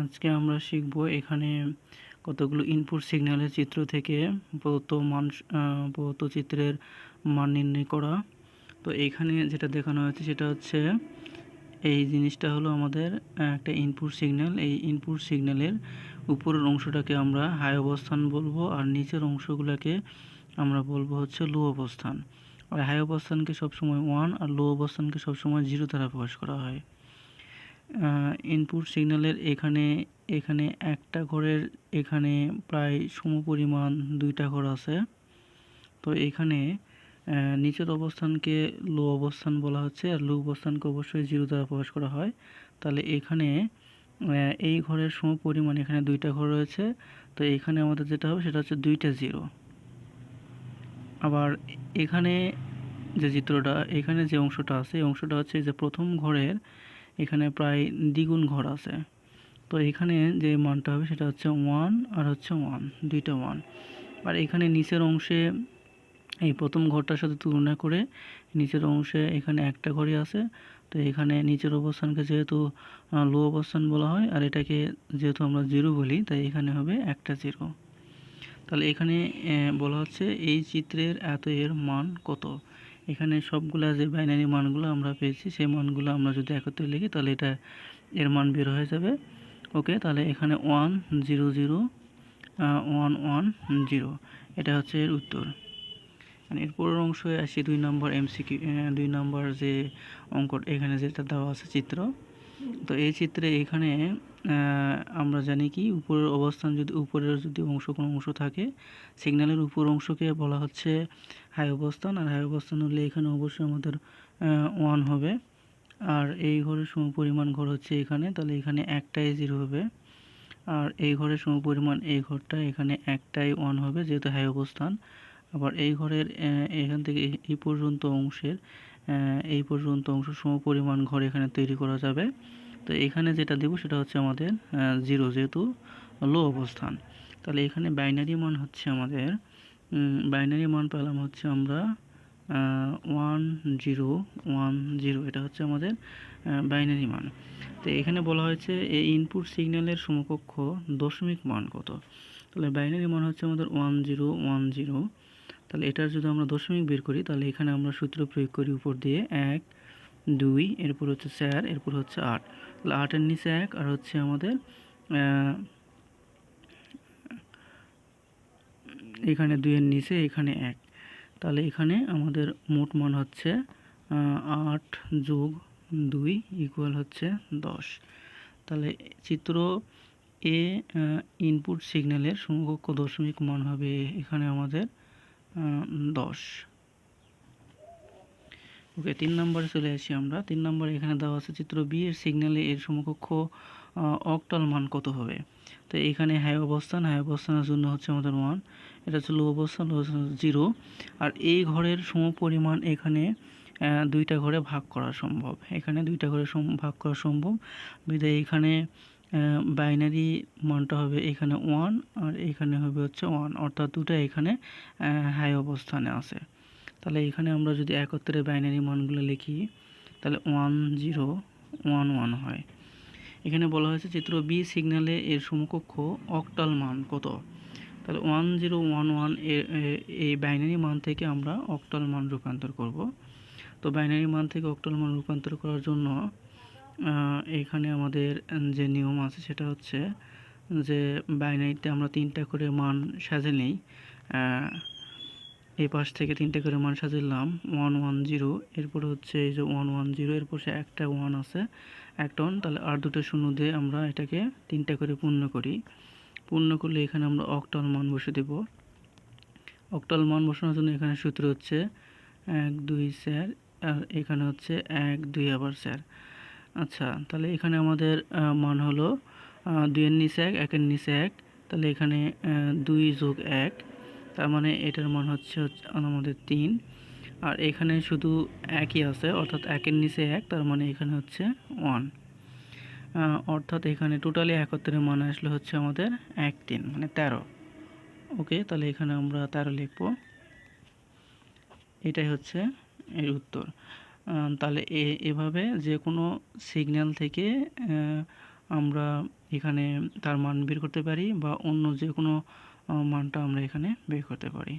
আজকে আমরা শিখব এখানে কতগুলো ইনপুট সিগন্যালের চিত্র থেকে প্রদত্ত মান প্রদত্ত চিত্রের মান নির্ণয় করা। তো এখানে যেটা দেখানো হয়েছে সেটা হচ্ছে এই জিনিসটা হলো আমাদের একটা ইনপুট সিগন্যাল এই ইনপুট সিগন্যালের উপরের অংশটাকে আমরা হাই অবস্থান বলব আর নিচের অংশগুলোকে আমরা বলব হচ্ছে লো অবস্থান। আর হাই অবস্থানকে সবসময় ওয়ান আর লো অবস্থানকে সবসময় জিরো দ্বারা প্রকাশ করা হয়। ইনপুট সিগন্যালের এখানে এখানে একটা ঘরের এখানে প্রায় সমপরিমাণ দুইটা ঘর আছে। তো এখানে নিচের অবস্থানকে লো অবস্থান বলা হচ্ছে, আর লো অবস্থানকে অবশ্যই জিরো দ্বারা প্রকাশ করা হয়। তাহলে এখানে এই ঘরের সমপরিমাণ এখানে দুইটা ঘর রয়েছে। তো এখানে আমাদের যেটা হবে সেটা হচ্ছে দুইটা জিরো আবার এখানে যে চিত্রটা, এখানে যে অংশটা আছে, এই অংশটা হচ্ছে যে প্রথম ঘরের এখানে প্রায় দ্বিগুণ ঘর আছে। তো এখানে যে মানটা হবে সেটা হচ্ছে ওয়ান আর হচ্ছে ওয়ান, দুইটা ওয়ান। আর এখানে নিচের অংশে এই প্রথম ঘরটার সাথে তুলনা করে নিচের অংশে এখানে একটা ঘরই আছে। তো এখানে নিচের অবস্থানকে যেহেতু লো অবস্থান বলা হয় আর এটাকে যেহেতু আমরা জিরো বলি, তাই এখানে হবে একটা জিরো। তাহলে এখানে বলা হচ্ছে এই চিত্রের এত এর মান কত? এখানে সবগুলা যে বাইনারি মানগুলো আমরা পেয়েছি, সেই মানগুলো আমরা যদি একত্রে লিখি, তাহলে এটা এর মান বের হয়ে যাবে। ওকে, তাহলে এখানে one zero zero one one zero এটা হচ্ছে এর উত্তর। আর এর পরের অংশে আসি দুই নম্বর এমসিকিউ দুই নম্বর যে অঙ্ক এখানে যেটা দেওয়া আছে চিত্র। তো এই চিত্রে এখানে আমরা জানি কি, উপরের অবস্থান যদি, উপরের যদি অংশ কোনো অংশ থাকে, সিগন্যালের উপর অংশকে বলা হচ্ছে হাই অবস্থান, আর হাই অবস্থান হলে এখানে অবশ্যই আমাদের ওয়ান হবে। আর এই ঘরের সমপরিমাণ ঘর হচ্ছে এখানে, তাহলে এখানে একটাই জিরো হবে। আর এই ঘরের সমপরিমাণ এই ঘরটা, এখানে একটাই ওয়ান হবে, যেহেতু হাই অবস্থান। আবার এই ঘরের এখান থেকে এই- পর্যন্ত অংশের এই পর্যন্ত অংশ সমপরিমাণ ঘর এখানে তৈরি করা যাবে। তো এখানে যেটা দেব সেটা হচ্ছে আমাদের জিরো যেহেতু লো অবস্থান। তাহলে এখানে বাইনারি মান হচ্ছে আমাদের বাইনারি মান পেলাম হচ্ছে আমরা ওয়ান জিরো ওয়ান জিরো এটা হচ্ছে আমাদের বাইনারি মান। তো এখানে বলা হয়েছে এই ইনপুট সিগন্যালের সমকক্ষ দশমিক মান কত? তাহলে বাইনারি মান হচ্ছে আমাদের ওয়ান জিরো ওয়ান জিরো তাহলে এটার যদি আমরা দশমিক বের করি, তাহলে এখানে আমরা সূত্র প্রয়োগ করি উপর দিয়ে এক, দুই, এরপর হচ্ছে চার এরপর হচ্ছে আট। আটের নিচে এক আর হচ্ছে আমাদের এখানে দুইয়ের নিচে, এখানে এক। তাহলে এখানে আমাদের মোট মান হচ্ছে আট যোগ দুই ইকুয়াল হচ্ছে দশ। তাহলে চিত্র এ ইনপুট সিগন্যালের সমকক্ষ দশমিক মান হবে এখানে আমাদের দশ। ওকে, তিন নম্বরে চলে আসি আমরা। তিন নম্বরে এখানে দেওয়া আছে চিত্র বি এর সিগন্যালে এর সমকক্ষ অক্টাল মান কত হবে? তো এখানে হাই অবস্থান হাই অবস্থানের জন্য হচ্ছে আমাদের ওয়ান এটা হচ্ছে লো অবস্থান লো অবস্থান জিরো আর এই ঘরের সম পরিমাণ এখানে দুইটা ঘরে ভাগ করা সম্ভব। এখানে দুইটা ঘরে ভাগ করা সম্ভব। বিধায় এখানে বাইনারি মানটা হবে এখানে ওয়ান আর এখানে হবে হচ্ছে ওয়ান অর্থাৎ দুটা এখানে হাই অবস্থানে আছে। তাহলে এখানে আমরা যদি একত্রে বাইনারি মানগুলো লিখি, তাহলে ওয়ান জিরো ওয়ান ওয়ান হয়। এখানে বলা হয়েছে চিত্র বি সিগন্যালে এর সমকক্ষ অক্টাল মান কত? তাহলে ওয়ান জিরো ওয়ান ওয়ান এই বাইনারি মান থেকে আমরা অক্টাল মান রূপান্তর করব। তো বাইনারি মান থেকে অক্টাল মান রূপান্তর করার জন্য এখানে আমাদের যে নিয়ম আছে সেটা হচ্ছে যে বাইনারিতে আমরা তিনটা করে মান সাজে নেই এই পাশ থেকে তিনটে করে মান সাজিলাম ওয়ান ওয়ান জিরো এরপরে হচ্ছে এই যে ওয়ান ওয়ান জিরো এরপর সে একটা ওয়ান আছে, একটা ওয়ান তাহলে আর দুটো শূন্য দিয়ে আমরা এটাকে তিনটা করে পূর্ণ করি। পূর্ণ করলে এখানে আমরা অক্টাল মান বসে দেব। অক্টাল মান বসানোর জন্য এখানে সূত্র হচ্ছে এক, দুই, স্যার, আর এখানে হচ্ছে এক, দুই আবার স্যার। আচ্ছা তাহলে এখানে আমাদের মান হলো দুইয়ের নিচে এক, একের নিচে এক, তাহলে এখানে দুই যোগ এক তার মানে এটার মান হচ্ছে আমাদের তিন। আর এখানে শুধু একই আছে, অর্থাৎ একের নিচে এক, তার মানে এখানে হচ্ছে ওয়ান। অর্থাৎ এখানে টোটালি একত্রে মান আসলে হচ্ছে আমাদের এক তিন মানে তেরো। ওকে, তাহলে এখানে আমরা তেরো লিখব। এটাই হচ্ছে এর উত্তর। তাহলে এ, এভাবে যে কোনো সিগন্যাল থেকে আমরা এখানে তার মান বের করতে পারি বা অন্য যে কোনো মানটা আমরা এখানে বের করতে পারি।